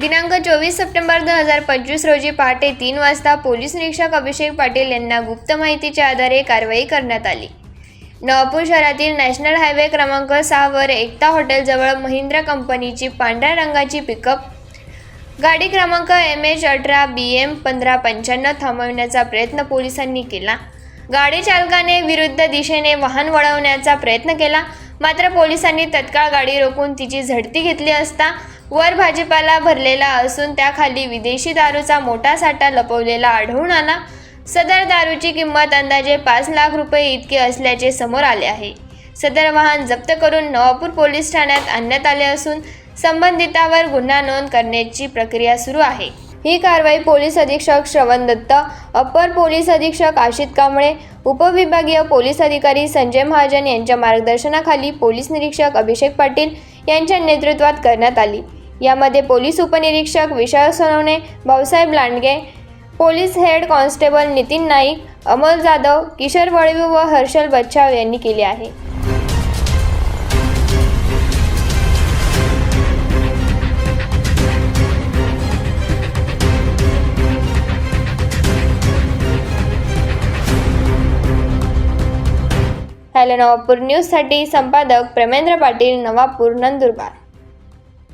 दिनांक चोवीस सप्टेंबर दोन हजार पंचवीस रोजी पहाटे तीन वाजता पोलीस निरीक्षक अभिषेक पाटील यांना गुप्त माहितीच्या आधारे कारवाई करण्यात आली. नवापूर शहरातील नॅशनल हायवे क्रमांक सहावर एकता हॉटेलजवळ महिंद्रा कंपनीची पांढऱ्या रंगाची पिकअप गाडी क्रमांक एम एच अठरा बी एम पंधरा पंच्याण्णव थांबवण्याचा प्रयत्न पोलिसांनी केला. गाडी चालकाने विरुद्ध दिशेने वाहन वळवण्याचा प्रयत्न केला. मात्र पोलिसांनी तत्काळ गाडी रोखून तिची झडती घेतली असता वर भाजीपाला भरलेला असून त्याखाली विदेशी दारूचा मोठा साठा लपवलेला आढळून आला. सदर दारूची किंमत अंदाजे पाच लाख रुपये इतकी असल्याचे समोर आले आहे. सदर वाहन जप्त करून नवापूर पोलीस ठाण्यात आणण्यात आले असून संबंधितावर गुन्हा नोंद करण्याची प्रक्रिया सुरू आहे. ही कारवाई पोलीस अधीक्षक श्रवण दत्त अप्पर पोलीस अधीक्षक आशित कांबळे उपविभागीय पोलीस अधिकारी संजय महाजन यांच्या मार्गदर्शनाखाली पोलीस निरीक्षक अभिषेक पाटील यांच्या नेतृत्वात करण्यात आली. यामध्ये पोलीस उपनिरीक्षक Vishal Sonawane Bhausaheb Landge police head constable Nitin Naik Amol Jadhav Kishor Valvi व हर्षल बच्छाव यांनी केले आहे. हॅलो नवापूर न्यूजसाठी संपादक प्रेमेंद्र पाटील नवापूर नंदुरबार.